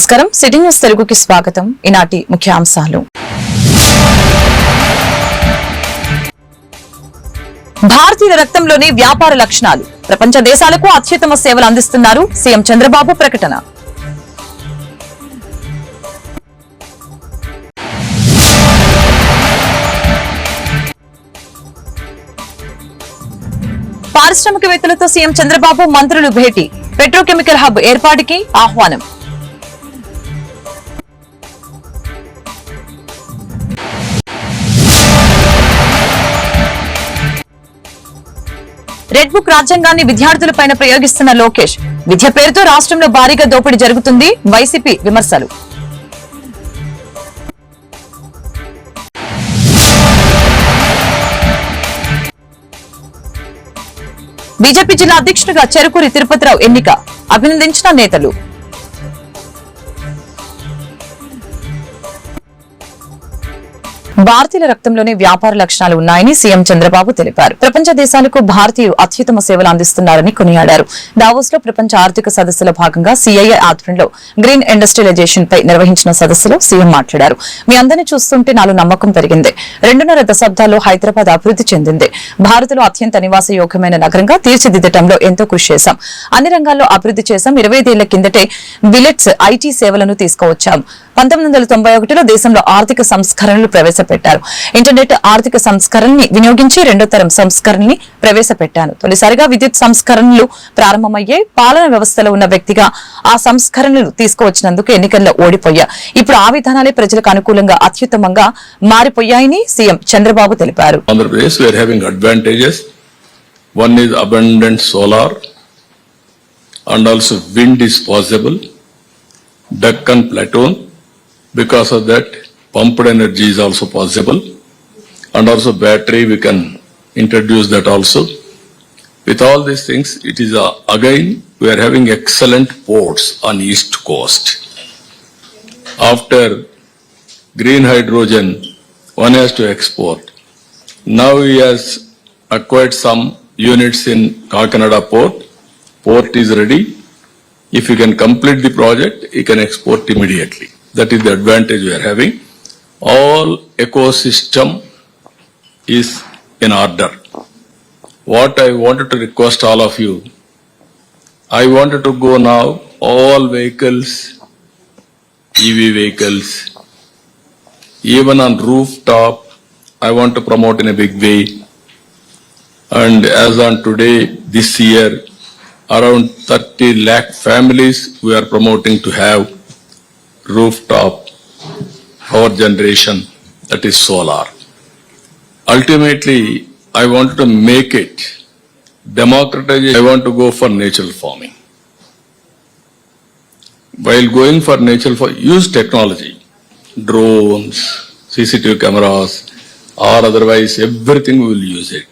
నమస్కారం. City news తెలుగుకి స్వాగతం. ఈనాటి ముఖ్యాంశాలు. భారతీయుల రక్తంలోని వ్యాపార లక్షణాలు. ప్రపంచ దేశాలకు అత్యుత్తమ సేవలు అందిస్తున్నారు సీఎం చంద్రబాబు ప్రకటన. పారిశ్రామికవేత్తలతో సీఎం చంద్రబాబు మంత్రులు భేటీ. పెట్రోకెమికల్ హబ్ ఏర్పాటుకి ఆహ్వానం. రెడ్ బుక్ రాజ్యాంగాన్ని విద్యార్థులపైన ప్రయోగిస్తున్న లోకేష్. విద్య పేరుతో రాష్ట్రంలో భారీగా దోపిడీ జరుగుతుంది. వైసీపీ విమర్శలు. బీజేపీ జిల్లా అధ్యక్షుడిగా చెరుకూరి తిరుపతిరావు ఎన్నిక. అభినందించిన నేతలు. భారతీయుల రక్తంలోనే వ్యాపార లక్షణాలు ఉన్నాయని సీఎం చంద్రబాబు తెలిపారు. ప్రపంచ దేశాలకు భారతీయులు అత్యుత్తమ సేవలు అందిస్తున్నారని కొనియాడారు. దావోస్లో ప్రపంచ ఆర్థిక సదస్సులో భాగంగా సీఐఐ ఆధ్వర్యంలో గ్రీన్ ఇండస్ట్రియలైజేషన్ పై నిర్వహించిన సదస్సులో సీఎం మాట్లాడారు. మీ అందరినీ చూస్తుంటే నాలో నమ్మకం పెరిగింది. రెండున్నర దశాబ్దాల్లో హైదరాబాద్ అభివృద్ధి చెందింది. భారత్లో అత్యంత నివాసయోగ్యమైన నగరంగా తీర్చిదిద్దటంలో ఎంతో కృషి చేశాం. అన్ని రంగాల్లో అభివృద్ధి చేశాం. ఇరవై ఐదేళ్ళ కిందటే బిలెట్స్ ఐటీ సేవలను తీసుకువచ్చాం. పంతొమ్మిది వందల తొంభై ఒకటిలో దేశంలో ఆర్థిక సంస్కరణలు ప్రవేశపెట్టారు ఇంటర్నెట్ ఆర్థిక సంస్కరణని వినియోగించి రెండో తరం సంస్కరణని ప్రవేశపెట్టాను. తొలిసారిగా విద్యుత్ సంస్కరణలు ప్రారంభమయ్యాయి పాలన వ్యవస్థలో ఉన్న వ్యక్తిగా ఆ సంస్కరణలు తీసుకువచ్చినందుకు ఎన్నికల్లో ఓడిపోయా. ఇప్పుడు ఆ విధానాలే ప్రజలకు అనుకూలంగా అత్యుత్తమంగా మారిపోయాయని సీఎం చంద్రబాబు తెలిపారు. One is abundant solar and also wind is possible. Deccan Plateau, because of that pumped energy is also possible. And also battery, we can introduce that also. With all these things, it is uh, again, we are having excellent ports on east coast. After green hydrogen, one has to export. Now he has acquired some units in Kakinada port. Port is ready. If he can complete the project, he can export immediately. That is the advantage we are having. All ecosystem is in order. What I wanted to request all of you, I wanted to go now, all vehicles, EV vehicles, even on rooftop, I want to promote in a big way. And as on today, this year, around 30 lakh families we are promoting to have rooftop power generation that is solar. Ultimately, I want to make it democratized. I want to go for natural farming. While going for natural farm, use technology, drones, CCTV cameras, or otherwise everything we will use it.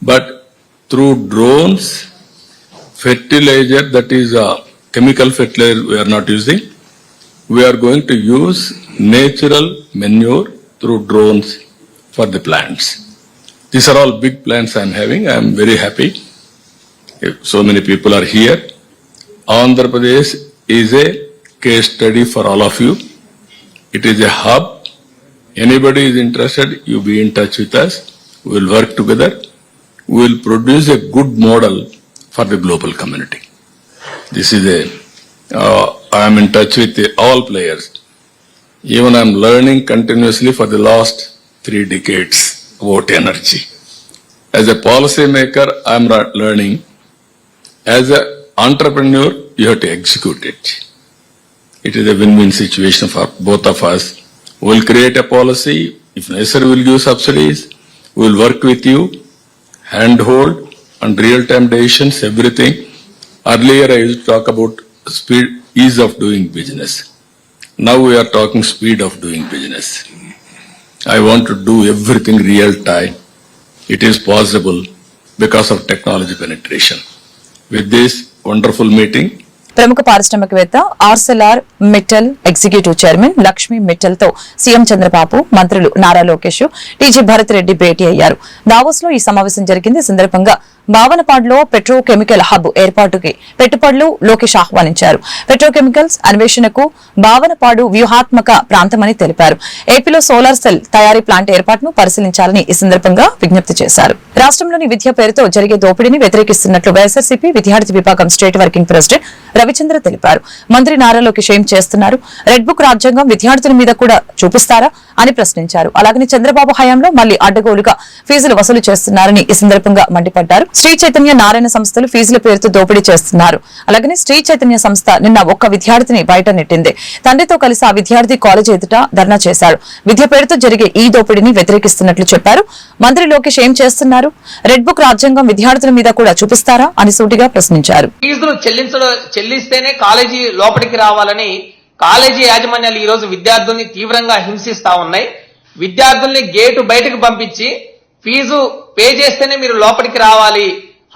But through drones, fertilizer that is a chemical fertilizer we are not using, we are going to use natural manure through drones for the plants. These are all big plans I am having. I am very happy. So many people are here. Andhra Pradesh is a case study for all of you. It is a hub. Anybody is interested, you be in touch with us. We will work together. We will produce a good model for the global community. This is a, uh, I am in touch with the- all players. Even I am learning continuously for the last three decades about energy. As a policy maker, I am ra- learning. As an entrepreneur, you have to execute it. It is a win-win situation for both of us. We will create a policy. If necessary, we will give subsidies. We will work with you, handhold and real-time decisions, everything. Earlier, I used to talk about speed, ease of doing business. Now we are talking speed of doing business. I want to do everything real time. It is possible because of technology penetration. With this wonderful meeting, ప్రముఖ పారిశ్రామికవేత్త Arcelor Mittal executive chairman Lakshmi మిట్టల్తో CM Chandrababu మంత్రులు Nara Lokesh TG Bharat Reddy భేటీ అయ్యారు దావోస్లో ఈ సమావేశం జరిగింది ఈ సందర్భంగా భావనపాడులో పెట్రోకెమికల్ హబ్ ఏర్పాటుకి పెట్టుబడులు లోకేష్ ఆహ్వానించారు. పెట్రోకెమికల్స్ అన్వేషణకు భావనపాడు వ్యూహాత్మక ప్రాంతమని తెలిపారు. ఏపీలో సోలార్ సెల్ తయారీ ప్లాంట్ ఏర్పాటును పరిశీలించాలని ఈ సందర్భంగా విజ్ఞప్తి చేశారు. రాష్ట్రంలోని విద్య పేరుతో జరిగే దోపిడీని వ్యతిరేకిస్తున్నట్లు వైఎస్ఆర్సీపీ విద్యార్థి విభాగం స్టేట్ వర్కింగ్ ప్రెసిడెంట్ రవిచంద్ర తెలిపారు. మంత్రి నారా లోకేష్ ఏం చేస్తున్నారు? రెడ్ బుక్ రాజ్యాంగం విద్యార్థుల మీద కూడా చూపిస్తారా అని ప్రశ్నించారు. అలాగని చంద్రబాబు హయాంలో మళ్ళీ అడ్డగోలుగా ఫీజులు వసూలు చేస్తున్నారని ఈ సందర్భంగా మండిపడ్డారు. శ్రీ చైతన్య నారాయణ సంస్థలు ఫీజుల పేరుతో దోపిడీ చేస్తున్నారు. అలాగనే శ్రీ చైతన్య సంస్థ నిన్న ఒక్క విద్యార్థిని బయట నెట్టింది. తండ్రితో కలిసి ఆ విద్యార్థి కాలేజ్ ఎదుట ధర్నా చేశాడు విద్య పేరుతో జరిగే ఈ దోపిడీని వ్యతిరేకిస్తున్నట్లు చెప్పారు. మంత్రి లోకేష్ ఏం చేస్తున్నారు? రెడ్ బుక్ రాజ్యాంగం విద్యార్థుల మీద కూడా చూపిస్తారా అని సూటిగా ప్రశ్నించారు. ఫీజులు చెల్లించడం చెల్లిస్తేనే కాలేజీ లోపలికి రావాలని కాలేజీ యాజమాన్యాలు ఈ రోజు విద్యార్థుల్ని తీవ్రంగా హింసిస్తా ఉన్నాయి. విద్యార్థుల్ని గేటు బయటకు పంపించి ఫీజు పే చేస్తేనే మీరు లోపలికి రావాలి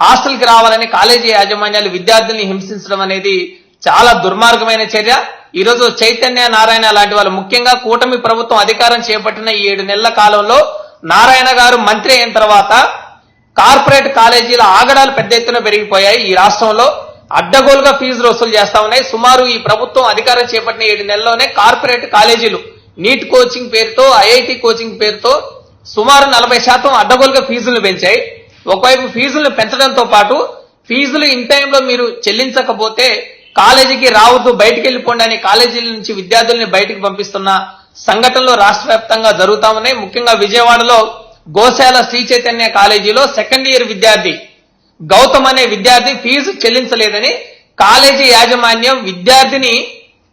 హాస్టల్కి రావాలని కాలేజీ యాజమాన్యాలు విద్యార్థుల్ని హింసించడం అనేది చాలా దుర్మార్గమైన చర్య. ఈ రోజు చైతన్య నారాయణ లాంటి వాళ్ళు ముఖ్యంగా కూటమి ప్రభుత్వం అధికారం చేపట్టిన ఈ ఏడు నెలల కాలంలో నారాయణ గారు మంత్రి అయిన తర్వాత కార్పొరేట్ కాలేజీల ఆగడాలు పెద్ద ఎత్తున పెరిగిపోయాయి. ఈ రాష్ట్రంలో అడ్డగోలుగా ఫీజులు వసూలు చేస్తా ఉన్నాయి. సుమారు ఈ ప్రభుత్వం అధికారం చేపట్టిన ఏడు నెలల్లోనే కార్పొరేట్ కాలేజీలు నీట్ కోచింగ్ పేరుతో ఐఐటి కోచింగ్ పేరుతో సుమారు నలభై శాతం అడ్డగోలుగా ఫీజులు పెంచాయి. ఒకవైపు ఫీజులను పెంచడంతో పాటు ఫీజులు ఇన్ టైంలో మీరు చెల్లించకపోతే కాలేజీకి రావద్దు బయటికి వెళ్ళిపోండి అని కాలేజీల నుంచి విద్యార్థుల్ని బయటికి పంపిస్తున్న సంఘటనలు రాష్ట్ర వ్యాప్తంగా జరుగుతా ఉన్నాయి. ముఖ్యంగా విజయవాడలో గోశాల శ్రీ చైతన్య కాలేజీలో సెకండ్ ఇయర్ విద్యార్థి గౌతమ్ అనే విద్యార్థి ఫీజు చెల్లించలేదని కాలేజీ యాజమాన్యం విద్యార్థిని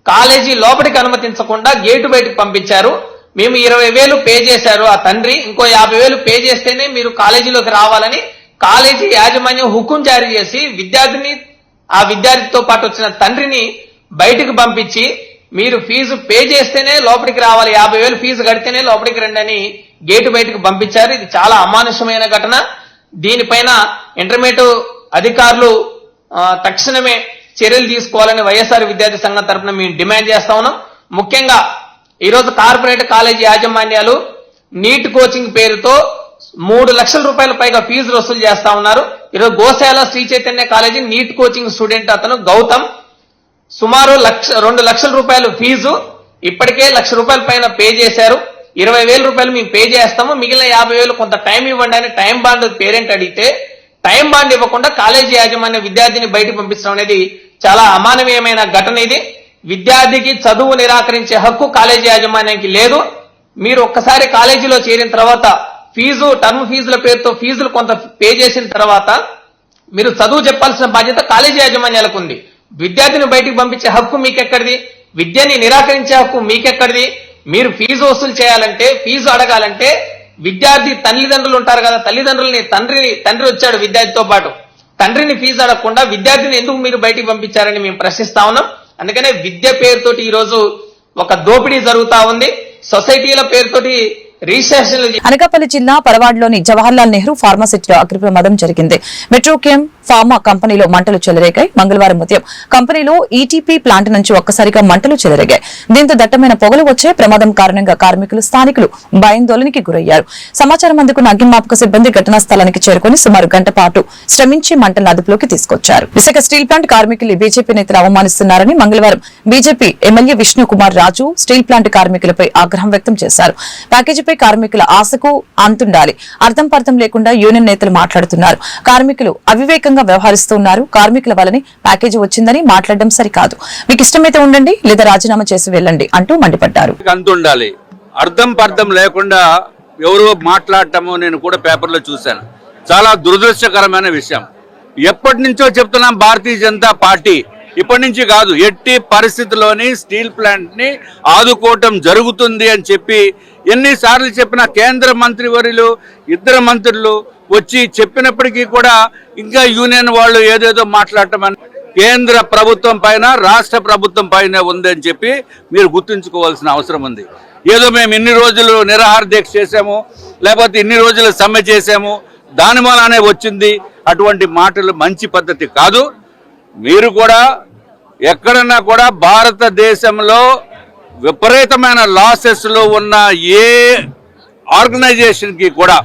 కాలేజీ లోపలికి అనుమతించకుండా గేటు బయటకు పంపించారు. మేము ఇరవై వేలు పే చేశారు ఆ తండ్రి ఇంకో యాభై వేలు పే చేస్తేనే మీరు కాలేజీలోకి రావాలని కాలేజీ యాజమాన్యం హుకుం జారీ చేసి విద్యార్థిని ఆ విద్యార్థితో పాటు వచ్చిన తండ్రిని బయటకు పంపించి మీరు ఫీజు పే చేస్తేనే లోపలికి రావాలి యాభై వేలు ఫీజు కడితేనే లోపలికి రండి అని గేటు బయటకు పంపించారు. ఇది చాలా అమానుషమైన ఘటన. దీనిపైన ఇంటర్మీడియట్ అధికారులు తక్షణమే చర్యలు తీసుకోవాలని వైఎస్ఆర్ విద్యార్థి సంఘం తరపున మేము డిమాండ్ చేస్తా ఉన్నాం. ముఖ్యంగా ఈరోజు కార్పొరేట్ కాలేజీ యాజమాన్యాలు నీట్ కోచింగ్ పేరుతో మూడు లక్షల రూపాయల పైగా ఫీజు వసూలు చేస్తా ఉన్నారు. ఈరోజు Goshala Sri Chaitanya college NEET coaching student అతను గౌతమ్. సుమారు లక్ష రెండు లక్షల రూపాయలు ఫీజు. ఇప్పటికే లక్ష రూపాయల పైన పే చేశారు. ఇరవై వేల రూపాయలు మేము పే చేస్తాము. మిగిలిన యాభై వేలు కొంత టైం ఇవ్వండి అని టైం బాండ్ పేరెంట్ అడిగితే టైం బాండ్ ఇవ్వకుండా కాలేజీ యాజమాన్య విద్యార్థిని బయటకు పంపించడం అనేది చాలా అమానవీయమైన ఘటన ఇది. విద్యార్థికి చదువు నిరాకరించే హక్కు కాలేజీ యాజమాన్యానికి లేదు. మీరు ఒక్కసారి కాలేజీలో చేరిన తర్వాత ఫీజు టర్మ్ ఫీజుల పేరుతో ఫీజులు కొంత పే చేసిన తర్వాత మీరు చదువు చెప్పాల్సిన బాధ్యత కాలేజీ యాజమాన్యాలకు ఉంది. విద్యార్థిని బయటికి పంపించే హక్కు మీకెక్కడిది? విద్యని నిరాకరించే హక్కు మీకెక్కడిది? మీరు ఫీజు వసూలు చేయాలంటే ఫీజు అడగాలంటే విద్యార్థి తల్లిదండ్రులు ఉంటారు కదా తల్లిదండ్రులని తండ్రి తండ్రి వచ్చాడు విద్యార్థితో పాటు. తండ్రిని ఫీజు అడగకుండా విద్యార్థిని ఎందుకు మీరు బయటికి పంపించారని మేము ప్రశ్నిస్తా ఉన్నాం. అందుకనే విద్య పేరుతోటి ఈ రోజు ఒక దోపిడీ జరుగుతా ఉంది. సొసైటీల పేరుతోటి రీసెర్చ్ అనకాపల్లి జిల్లా పరవాడలోని జవహర్లాల్ నెహ్రూ ఫార్మాసిటీలో అగ్ని ప్రమాదం జరిగింది. మెట్రోకేమ్ ఫార్మా కంపెనీలో మంటలు చెలరేగాయి. మంగళవారం ఉదయం కంపెనీలో ఈటీపీ ప్లాంట్ నుంచి ఒక్కసారిగా మంటలు చెలరేగాయి. దీంతో దట్టమైన పొగలు వచ్చే ప్రమాదం కారణంగా కార్మికులు స్థానికులు భయాందోళనకి గురయ్యారు. సమాచారం అందుకున్న అగ్నిమాపక సిబ్బంది ఘటనా స్థలానికి చేరుకుని సుమారు గంట పాటు శ్రమించి మంటలను అదుపులోకి తీసుకొచ్చారు. విశాఖ స్టీల్ ప్లాంట్ కార్మికులు బీజేపీ నేతలు అవమానిస్తున్నారని మంగళవారం BJP MLA Vishnu Kumar Raju steel plant కార్మికులపై ఆగ్రహం వ్యక్తం చేశారు. ప్యాకేజీపై కార్మికుల ఆశకు అంతుండాలి. అర్థం పర్థం లేకుండా యూనియన్ నేతలు మాట్లాడుతున్నారు. కార్మికులు అవివేకంగా వ్యవహరిస్తున్నారు కార్మికుల వలని ప్యాకేజీ వచ్చిందని మాట్లాడడం సరికాదు. మీకు ఇష్టమైతే ఉండండి లేదా రాజీనామా చేసి వెళ్ళండి అంటూ మండిపడ్డారు. అంతుండాలి అర్థం పర్థం లేకుండా ఎవరో మాట్లాడటము నేను కూడా పేపర్లో చూశాను. చాలా దురదృష్టకరమైన విషయం. ఎప్పటి నుంచో చెప్తున్నాం భారతీయ జనతా పార్టీ. ఇప్పటి నుంచి కాదు ఎట్టి పరిస్థితిలోని స్టీల్ ప్లాంట్ని ఆదుకోవటం జరుగుతుంది అని చెప్పి ఎన్నిసార్లు చెప్పిన కేంద్ర మంత్రివర్యులు ఇద్దరు మంత్రులు వచ్చి చెప్పినప్పటికీ కూడా ఇంకా యూనియన్ వాళ్ళు ఏదేదో మాట్లాడటం అని కేంద్ర ప్రభుత్వం పైన రాష్ట్ర ప్రభుత్వం పైన ఉందని చెప్పి మీరు గుర్తుంచుకోవాల్సిన అవసరం ఉంది. ఏదో మేము ఇన్ని రోజులు నిరాహార దీక్ష చేసాము లేకపోతే ఇన్ని రోజులు సమ్మె చేసాము దాని వలనే వచ్చింది అటువంటి మాటలు మంచి పద్ధతి కాదు. మీరు కూడా ఎక్కడన్నా కూడా భారతదేశంలో విపరీతమైన లాసెస్లో ఉన్న ఏ ఆర్గనైజేషన్కి కూడా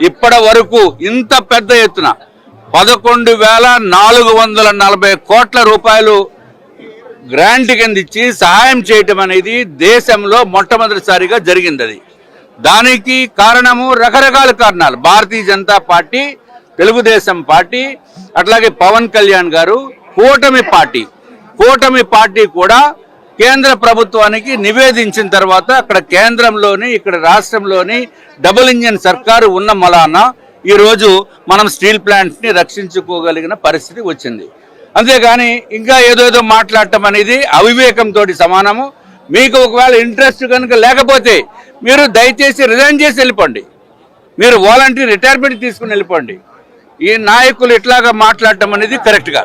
ఇప్పటి వరకు ఇంత పెద్ద ఎత్తున పదకొండు వేల నాలుగు వందల నలభై కోట్ల రూపాయలు గ్రాంట్ కింద ఇచ్చి సహాయం చేయటం అనేది దేశంలో మొట్టమొదటిసారిగా జరిగింది అది దానికి కారణము రకరకాల కారణాలు. భారతీయ జనతా పార్టీ తెలుగుదేశం పార్టీ అట్లాగే పవన్ కళ్యాణ్ గారు కూటమి పార్టీ. కూటమి పార్టీ కూడా కేంద్ర ప్రభుత్వానికి నివేదించిన తర్వాత అక్కడ కేంద్రంలోని ఇక్కడ రాష్ట్రంలోని డబుల్ ఇంజన్ సర్కారు ఉన్న మలాన ఈరోజు మనం స్టీల్ ప్లాంట్ని రక్షించుకోగలిగిన పరిస్థితి వచ్చింది. అంతేగాని ఇంకా ఏదోదో మాట్లాడటం అనేది అవివేకంతో సమానము. మీకు ఒకవేళ ఇంట్రెస్ట్ కనుక లేకపోతే మీరు దయచేసి రిజైన్ చేసి వెళ్ళిపోండి. మీరు వాలంటీర్ రిటైర్మెంట్ తీసుకుని వెళ్ళిపోండి. ఈ నాయకులు ఇట్లాగా మాట్లాడటం అనేది కరెక్ట్గా.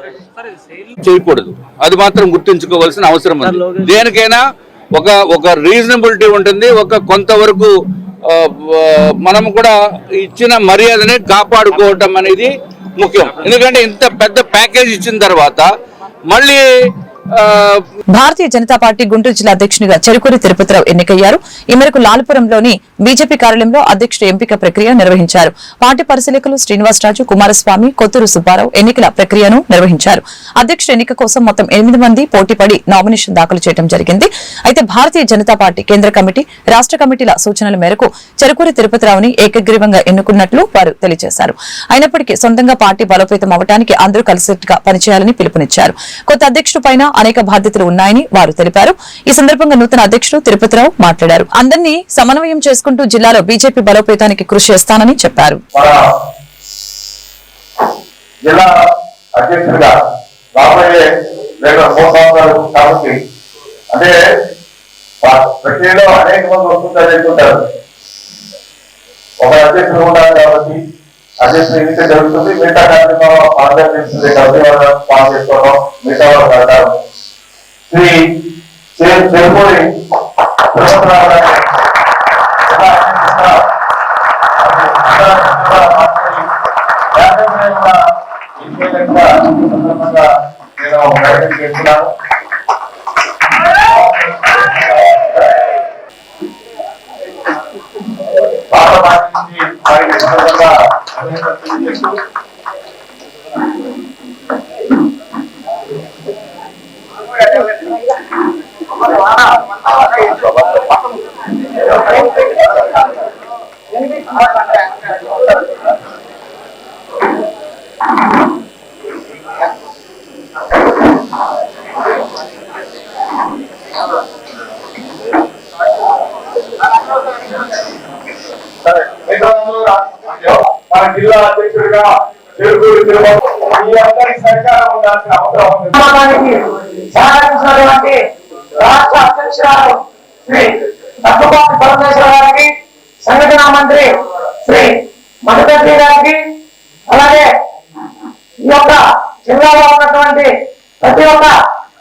చేయకూడదు. అది మాత్రం గుర్తుంచుకోవాల్సిన అవసరం ఉంది. దేనికైనా ఒక ఒక రీజనబిలిటీ ఉంటుంది. ఒక కొంతవరకు మనం కూడా ఇచ్చిన మర్యాదని కాపాడుకోవటం అనేది ముఖ్యం. ఎందుకంటే ఇంత పెద్ద ప్యాకేజ్ ఇచ్చిన తర్వాత మళ్ళీ భారతీయ జనతా పార్టీ గుంటూరు జిల్లా అధ్యక్షునిగా చెరుకూరి తిరుపతిరావు ఎన్నికయ్యారు. ఈ మేరకు లాల్పురంలోని బీజేపీ కార్యాలయంలో అధ్యక్షుడు ఎంపిక ప్రక్రియ నిర్వహించారు. పార్టీ పరిశీలకులు శ్రీనివాసరాజు కుమారస్వామి కొత్తూరు సుబ్బారావు ఎన్నికల ప్రక్రియను నిర్వహించారు. అధ్యక్షుడు ఎన్నిక కోసం మొత్తం ఎనిమిది మంది పోటీపడి నామినేషన్ దాఖలు చేయడం జరిగింది. అయితే భారతీయ జనతా పార్టీ కేంద్ర కమిటీ రాష్ట్ర కమిటీల సూచనల మేరకు చెరుకూరి తిరుపతిరావుని ఏకగ్రీవంగా ఎన్నుకున్నట్లు వారు తెలియజేశారు. అయినప్పటికీ సొంతంగా పార్టీ బలోపేతం అవడానికి అందరూ కలిసి పనిచేయాలని పిలుపునిచ్చారు. కొత్త అధ్యక్షుడు పైన అనేక బాధ్యతలు ఉన్నాయని వారు తెలిపారు. ఈ సందర్భంగా నూతన అధ్యక్షుడు తిరుపతిరావు మాట్లాడారు. అందరినీ సమన్వయం చేసుకుంటూ జిల్లాలో బీజేపీ బలోపేతానికి కృషి చేస్తానని చెప్పారు. జిల్లా అధ్యక్షుడిగా రాబోయే రెండు మూడు సంవత్సరాలు కాబట్టి అంటే ప్రక్రియలో అనేక మంది వస్తుంటారు వెళ్తుంటారు. ఒక అధ్యక్షుడు ఉండాలి కాబట్టి అధ్యక్షుడు ఎన్నిక జరుగుతుంది మిగతా కార్యక్రమం అందరూ తెలుస్తుంది కాబట్టి వాళ్ళు పాస్ చేసుకోవడం మిగతా వాళ్ళు కడతారు. శ్రీ చే- నేను తిరుపతిరావు గారి Bye-bye. జిల్లాలో ఉన్నటువంటి ప్రతి ఒక్క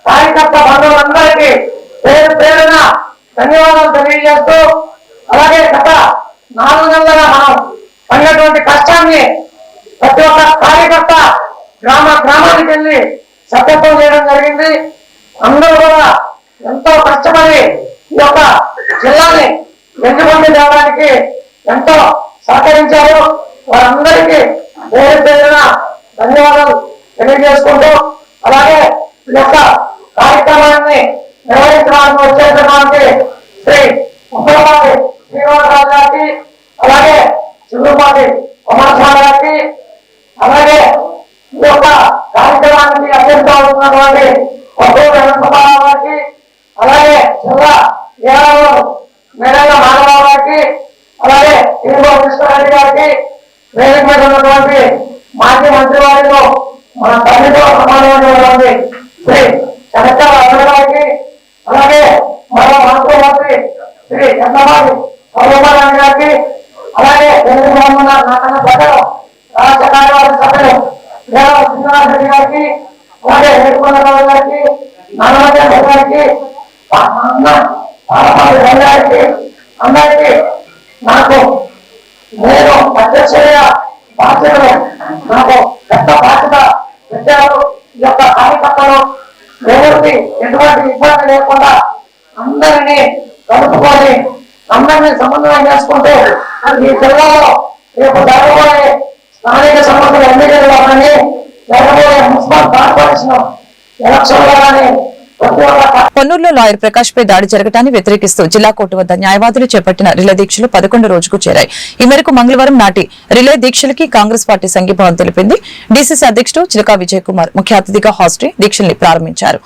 కార్యకర్త బంధువులందరికీ పేరు పేరున ధన్యవాదాలు తెలియజేస్తూ అలాగే గత నాలుగు నెలలుగా మనం పడినటువంటి కష్టాన్ని ప్రతి ఒక్క కార్యకర్త గ్రామ గ్రామానికి వెళ్ళి సత్యత్వం చేయడం జరిగింది. అందరూ కూడా ఎంతో కష్టపడి ఈ యొక్క జిల్లాని వెన్నుబండి తేవడానికి ఎంతో సహకరించారు. వారందరికీ పేరు పేరున ధన్యవాదాలు తెలియజేసుకుంటూ అలాగే ఈ యొక్క కార్యక్రమాన్ని నిర్వహించడానికి వచ్చేటటువంటి శ్రీ ఉప్పలపాటి శ్రీనివాసరావు గారికి అలాగే చిల్లుపాటి కుమారస్వామి గారికి అలాగే ఈ యొక్క కార్యక్రమానికి అత్యంత ఉన్నటువంటి కొత్తూరు వెంకటరావు గారికి అలాగే జిల్లా ఏడాది మేడల మాధవరావు గారికి అలాగే తిరుమల కృష్ణారెడ్డి గారికి వేదిక మీద ఉన్నటువంటి మాజీ మంత్రి వారిలో మన తల్లితో సమానమైనటువంటి శ్రీ కనకాల అన్న అలాగే మన మాతృమంత్రి శ్రీ చంద్రబాబు సౌరభారాయణ గారికి అలాగే తెలుగు బ్రాహ్మణ నాటక ప్రజలు రాష్ట్ర కార్యవర్గ సభ్యులు దేవ శ్రీనివాసరెడ్డి గారికి అలాగే వేడుకొండరావు గారికి నారాయణ గారికి అన్న పాలపాటి గారికి అందరికీ నాకు నేను అధ్యక్షుడిగా బాధ్యతలు నాకు పెద్ద బాధ్యత పెట్టారు యొక్క కార్యకర్తలు ఎవరికి ఎటువంటి ఇబ్బంది లేకుండా అందరినీ కలుపుకొని అందరినీ సమన్వయం చేసుకుంటూ ఈ జిల్లాలో రేపు జరగబోయే స్థానిక సంస్థల ఎన్నికల్లో కానీ జరగబోయే మున్సిపల్ కార్పొరేషన్ ఎలక్షన్లో కానీ పొన్నూరులో లాయర్ ప్రకాష్ పై దాడి జరగటాన్ని వ్యతిరేకిస్తూ జిల్లా కోర్టు వద్ద న్యాయవాదులు చేపట్టిన రిలే దీక్షలు పదకొండు రోజుకు చేరాయి. ఈ మేరకు మంగళవారం నాటి రిలే దీక్షలకి కాంగ్రెస్ పార్టీ సంఘీభావం తెలిపింది. డీసీసీ అధ్యక్షుడు చిలకా విజయ్ కుమార్ ముఖ్య అతిథిగా హాజరై దీక్షల్ని ప్రారంభించారు.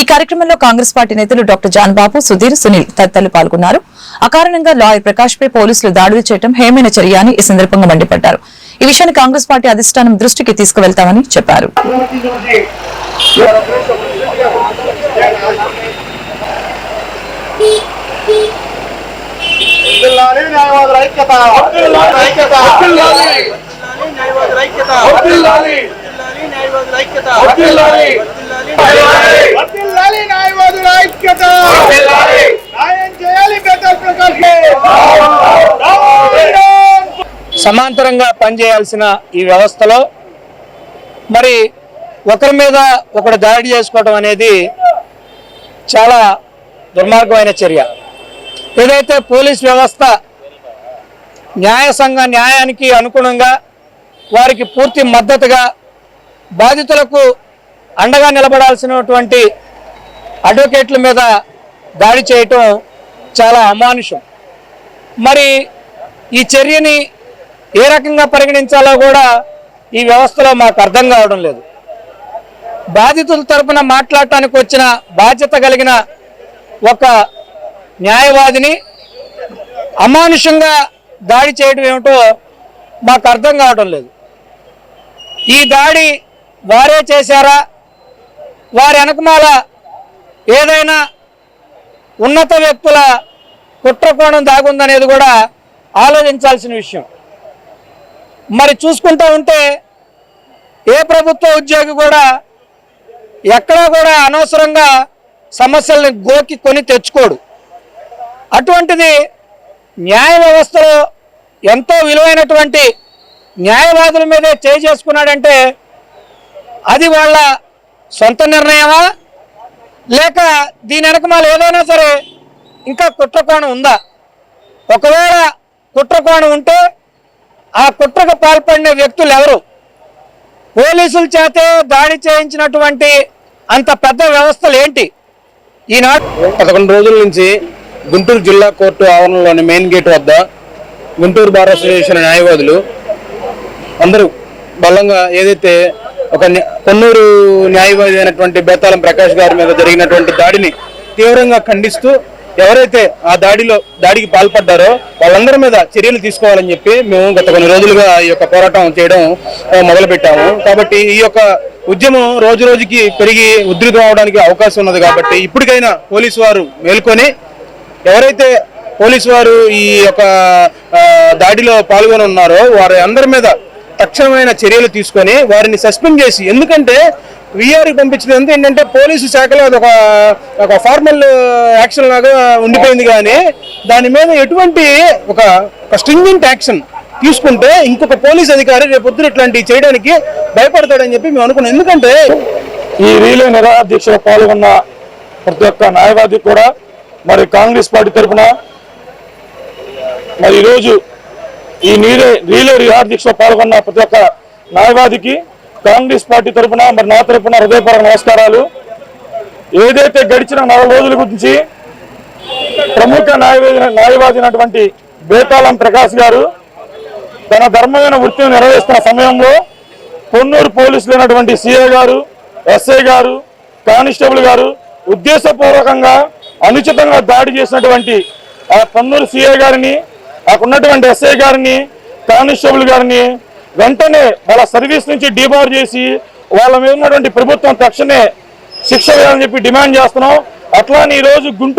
ఈ కార్యక్రమంలో కాంగ్రెస్ పార్టీ నేతలు డాక్టర్ జాన్ బాబు సుధీర్ సునీల్ తదితరులు పాల్గొన్నారు. అకారణంగా లాయర్ ప్రకాష్ పై పోలీసులు దాడులు చేయడం హేమైన చర్య అని ఈ సందర్భంగా మండిపడ్డారు. ఈ విషయాన్ని కాంగ్రెస్ పార్టీ అధిష్టానం దృష్టికి తీసుకువెళ్తామని చెప్పారు. చేయాలి సమాంతరంగా పనిచేయాల్సిన ఈ వ్యవస్థలో మరి ఒకరి మీద ఒకడు దాడి చేసుకోవడం అనేది చాలా దుర్మార్గమైన చర్య. ఏదైతే పోలీస్ వ్యవస్థ న్యాయ సంఘ న్యాయానికి అనుగుణంగా వారికి పూర్తి మద్దతుగా బాధితులకు అండగా నిలబడాల్సినటువంటి అడ్వకేట్ల మీద దాడి చేయటం చాలా అమానుషం. మరి ఈ చర్యని ఏ రకంగా పరిగణించాలో కూడా ఈ వ్యవస్థలో మాకు అర్థం కావడం లేదు. బాధితుల తరపున మాట్లాడటానికి వచ్చిన బాధ్యత కలిగిన ఒక న్యాయవాదిని అమానుషంగా దాడి చేయడం ఏమిటో మాకు అర్థం కావటం లేదు. ఈ దాడి వారే చేశారా? వారి వెనకమాల ఏదైనా ఉన్నత వ్యక్తుల కుట్రకోణం దాగుందనేది కూడా ఆలోచించాల్సిన విషయం. మరి చూసుకుంటూ ఉంటే ఏ ప్రభుత్వ ఉద్యోగి కూడా ఎక్కడా కూడా అనవసరంగా సమస్యల్ని గోకి కొని తెచ్చుకోడు. అటువంటిది న్యాయ వ్యవస్థలో ఎంతో విలువైనటువంటి న్యాయవాదుల మీదే చేయి చేసుకున్నాడంటే అది వాళ్ళ సొంత నిర్ణయమా? లేక దీని వెనకమాల ఏదైనా సరే ఇంకా కుట్రకోణం ఉందా? ఒకవేళ కుట్రకోణం ఉంటే ఆ కుట్రకు పాల్పడిన వ్యక్తులు ఎవరు? పోలీసుల చేతే దాడి చేయించినటువంటి అంత పెద్ద వ్యవస్థలు ఏంటి? ఈనాడు పదకొండు రోజుల నుంచి గుంటూరు జిల్లా కోర్టు ఆవరణలోని మెయిన్ గేట్ వద్ద గుంటూరు బార్ అసోసియేషన్ న్యాయవాదులు అందరూ బలంగా ఏదైతే ఒక కొన్నూరు న్యాయవాది అయినటువంటి బేతాళం ప్రకాష్ గారి మీద జరిగినటువంటి దాడిని తీవ్రంగా ఖండిస్తూ ఎవరైతే ఆ దాడిలో దాడికి పాల్పడ్డారో వాళ్ళందరి మీద చర్యలు తీసుకోవాలని చెప్పి మేము గత కొన్ని రోజులుగా ఈ యొక్క పోరాటం చేయడం మొదలుపెట్టాము. కాబట్టి ఈ యొక్క ఉద్యమం రోజు రోజుకి పెరిగి ఉధృతం అవడానికి అవకాశం ఉన్నది కాబట్టి ఇప్పటికైనా పోలీసు వారు మేల్కొని ఎవరైతే పోలీసు వారు ఈ యొక్క దాడిలో పాల్గొని ఉన్నారో వారి అందరి మీద తక్షణమైన చర్యలు తీసుకొని వారిని సస్పెండ్ చేసి ఎందుకంటే విఆర్కి పంపించడం ఎంత ఏంటంటే పోలీసు శాఖలో అది ఒక ఒక ఫార్మల్ యాక్షన్ లాగా ఉండిపోయింది కానీ దాని మీద ఎటువంటి ఒక ఒక స్ట్రింజెంట్ యాక్షన్ తీసుకుంటే ఇంకొక పోలీస్ అధికారి రేపొద్దున పొద్దున ఇట్లాంటివి చేయడానికి భయపడతాడని చెప్పి మేము అనుకున్నాం. ఎందుకంటే ఈ రీలే నిరాహార పాల్గొన్న ప్రతి ఒక్క న్యాయవాది కూడా మరి కాంగ్రెస్ పార్టీ తరఫున మరి ఈరోజు ఈ నీరే రీలే రిహార్ దీక్షలో పాల్గొన్న ప్రతి ఒక్క న్యాయవాదికి కాంగ్రెస్ పార్టీ తరఫున మరి నా తరఫున హృదయపూర్వక నమస్కారాలు. ఏదైతే గడిచిన నెల రోజుల గురించి ప్రముఖ న్యాయవాది న్యాయవాది అయినటువంటి బేతాళం ప్రకాష్ గారు తన ధర్మమైన వృత్తిని నిర్వహిస్తున్న సమయంలో పొన్నూరు పోలీసులు అయినటువంటి సిఐ గారు ఎస్ఐ గారు కానిస్టేబుల్ గారు ఉద్దేశపూర్వకంగా అనుచితంగా దాడి చేసినటువంటి ఆ పొన్నూరు సిఐ గారిని అక్కడున్నటువంటి ఎస్ఐ గారిని కానిస్టేబుల్ గారిని వెంటనే వాళ్ళ సర్వీస్ నుంచి డిబార్ చేసి వాళ్ళ మీద ఉన్నటువంటి ప్రభుత్వం తక్షణమే శిక్ష వేయాలని చెప్పి డిమాండ్ చేస్తున్నాం. అట్లానే ఈ రోజు గుంటూరు